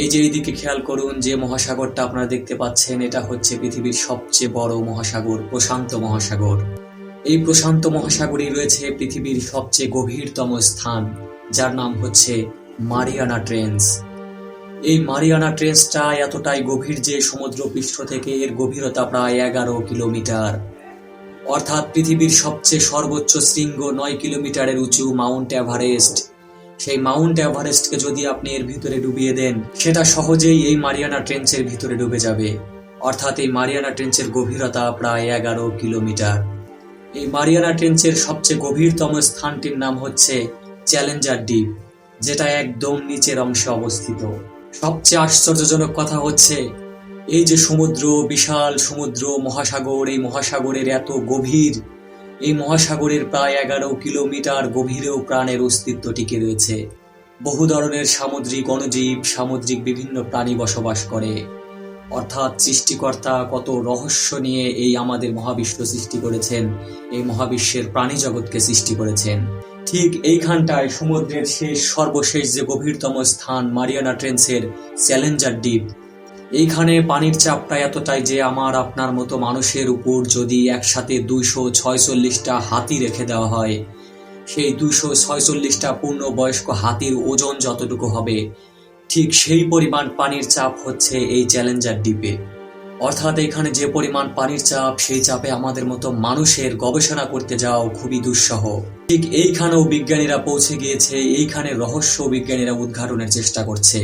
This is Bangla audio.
এই যে এইদিকে খেয়াল করুন যে মহাসাগরটা আপনারা দেখতে পাচ্ছেন, এটা হচ্ছে পৃথিবীর সবচেয়ে বড় মহাসাগর, প্রশান্ত মহাসাগর। এই প্রশান্ত মহাসাগরই রয়েছে পৃথিবীর সবচেয়ে গভীরতম স্থান, যার নাম হচ্ছে মারিয়ানা ট্রেন্স। এই মারিয়ানা ট্রেন্সটা এতটাই গভীর যে সমুদ্র পৃষ্ঠ থেকে এর গভীরতা প্রায় এগারো কিলোমিটার। অর্থাৎ পৃথিবীর সবচেয়ে সর্বোচ্চ শৃঙ্গ নয় কিলোমিটারের উঁচু মাউন্ট এভারেস্ট। সেই মাউন্ট এভারেস্টকে যদি আপনি এর ভিতরে ডুবিয়ে দেন, সেটা সহজেই এই মারিয়ানা ট্রেঞ্চের ভিতরে ডুবে যাবে। অর্থাৎ এই মারিয়ানা ট্রেঞ্চের গভীরতা প্রায় এগারো কিলোমিটার। এই মারিয়ানা ট্রেঞ্চের সবচেয়ে গভীরতম স্থানটির নাম হচ্ছে চ্যালেঞ্জার দ্বীপ, যেটা একদম নিচের অংশে অবস্থিত। সবচেয়ে আশ্চর্যজনক কথা হচ্ছে, এই যে সমুদ্র, বিশাল সমুদ্র, মহাসাগর, এই মহাসাগরের এত গভীর এই মহাসাগরের প্রায় এগারো কিলোমিটার গভীরেও প্রাণের অস্তিত্ব টিকে রয়েছে। বহু ধরনের সামুদ্রিক অণুজীব, সামুদ্রিক বিভিন্ন প্রাণী বসবাস করে। অর্থাৎ সৃষ্টিকর্তা কত রহস্য নিয়ে এই আমাদের মহাবিশ্ব সৃষ্টি করেছেন, এই মহাবিশ্বের প্রাণী জগৎকে সৃষ্টি করেছেন। ঠিক এইখানটায় সমুদ্রের শেষ, সর্বশেষ যে গভীরতম স্থান মারিয়ানা ট্রেন্সের চ্যালেঞ্জার দ্বীপ এইখানে পানির চাপটা এতটাই যে আমার আপনার মতো মানুষের উপর যদি একসাথে দুইশো ছয়চল্লিশটা হাতি রেখে দেওয়া হয়, সেই দুইশো ছয়চল্লিশটা পূর্ণবয়স্ক হাতির ওজন যতটুকু হবে, ঠিক সেই পরিমাণ পানির চাপ হচ্ছে এই চ্যালেঞ্জার দ্বীপে। অর্থাৎ এখানে যে পরিমাণ পানির চাপ, সেই চাপে আমাদের মতো মানুষের গবেষণা করতে যাওয়া খুবই দুঃসহ। ঠিক এইখানেও বিজ্ঞানীরা পৌঁছে গিয়েছে, এইখানে রহস্য বিজ্ঞানীরা উদ্ঘাটনের চেষ্টা করছে।